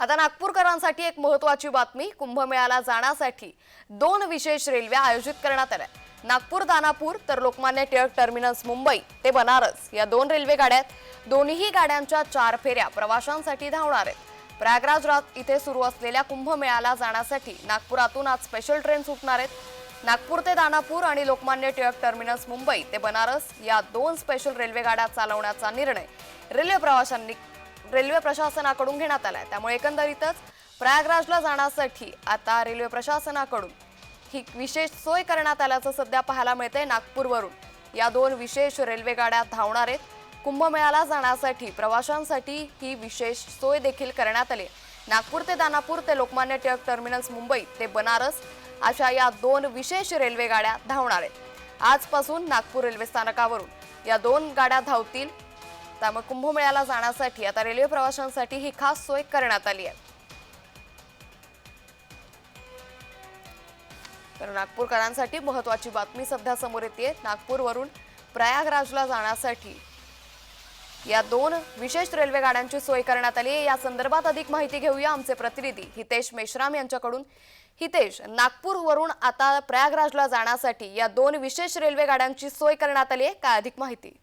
आता नागपूरकरांसाठी एक महत्वाची बातमी कुंभमेळ्याला जाण्यासाठी दोन विशेष रेल्वे आयोजित करण्यात आल्या. नागपूर दानापूर तर लोकमान्य टिळक टर्मिनस मुंबई ते बनारस या दोन रेल्वे गाड्यात दोन्ही गाड्यांच्या चार फेऱ्या प्रवाशांसाठी धावणार आहेत. प्रयागराजरात इथे सुरू असलेल्या कुंभमेळ्याला जाण्यासाठी नागपुरातून आज स्पेशल ट्रेन सुटणार आहेत. नागपूर ते दानापूर आणि लोकमान्य टिळक टर्मिनस मुंबई ते बनारस या दोन स्पेशल रेल्वे गाड्या चालवण्याचा निर्णय रेल्वे प्रवाशांनी रेल्वे प्रशासनाकडून घेण्यात आलाय. त्यामुळे एकंदरीतच प्रयागराजला जाण्यासाठी आता रेल्वे प्रशासनाकडून ही विशेष सोय करण्यात आल्याचं सध्या पाहायला मिळते नागपूरवरून. या दोन विशेष रेल्वे गाड्या धावणार आहेत. कुंभमेळ्याला जाण्यासाठी प्रवाशांसाठी ही विशेष सोय देखील करण्यात आली. नागपूर ते दानापूर ते लोकमान्य टिळक टर्मिनल्स मुंबई ते बनारस अशा या दोन विशेष रेल्वे गाड्या धावणार आहेत. आजपासून नागपूर रेल्वे स्थानकावरून या दोन गाड्या धावतील. त्यामुळे कुंभमेळ्याला जाण्यासाठी आता रेल्वे प्रवाशांसाठी ही खास सोय करण्यात आली आहे. तर नागपूरकरांसाठी महत्वाची बातमी सध्या समोर येते नागपूरवरून प्रयागराजला जाण्यासाठी या दोन विशेष रेल्वे गाड्यांची सोय करण्यात आली आहे. या संदर्भात अधिक माहिती घेऊया आमचे प्रतिनिधी हितेश मेश्राम यांच्याकडून. हितेश नागपूरवरून आता प्रयागराजला जाण्यासाठी या दोन विशेष रेल्वे गाड्यांची सोय करण्यात आली आहे. काय अधिक माहिती?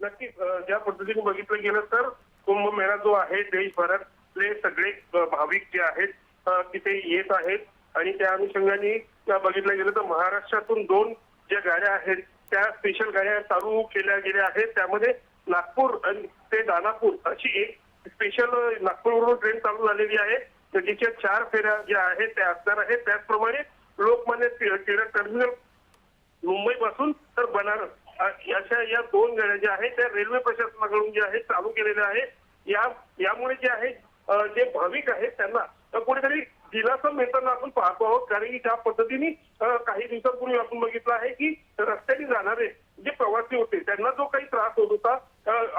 नक्कीच ज्या पद्धतीने बघितलं गेलं तर कुंभमेळा जो आहे देशभरातले सगळे भाविक जे आहेत तिथे येत आहेत. आणि त्या अनुषंगाने बघितलं गेलं तर महाराष्ट्रातून दोन ज्या गाड्या आहेत त्या स्पेशल गाड्या चालू केल्या गेल्या आहेत. त्यामध्ये नागपूर आणि ते दानापूर अशी एक स्पेशल नागपूरवरून ट्रेन चालू झालेली आहे. तर जिच्या चार फेऱ्या ज्या आहेत त्या असणार आहेत. त्याचप्रमाणे लोकमान्य टिळक टर्मिनल मुंबईपासून तर बना दोन गाड्या ज्या आहेत त्या रेल्वे प्रशासनाकडून ज्या आहेत चालू केलेल्या आहेत. या यामुळे जे आहे जे भाविक आहेत त्यांना कुठेतरी दिलासा मिळताना आपण पाहतो आहोत. कारण की ज्या पद्धतीने काही दिवसांपूर्वी आपण बघितलं आहे की रस्त्याने जाणारे जे प्रवासी होते त्यांना जो काही त्रास होत होता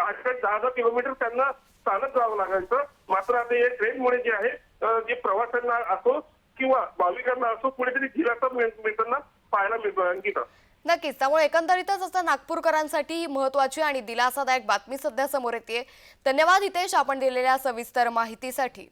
आठ ते दहा दहा किलोमीटर त्यांना चालत जावं लागायचं. मात्र आता या ट्रेनमुळे जे आहे जे प्रवाशांना असो किंवा भाविकांना असो कुठेतरी दिलासा मिळताना पाहायला मिळतो अंकिता. नक्कीच त्यामुळे एकंदरीतच असं नागपूरकरांसाठी ही महत्वाची आणि दिलासादायक बातमी सध्या समोर येते धन्यवाद हितेश आपण दिलेल्या सविस्तर माहितीसाठी.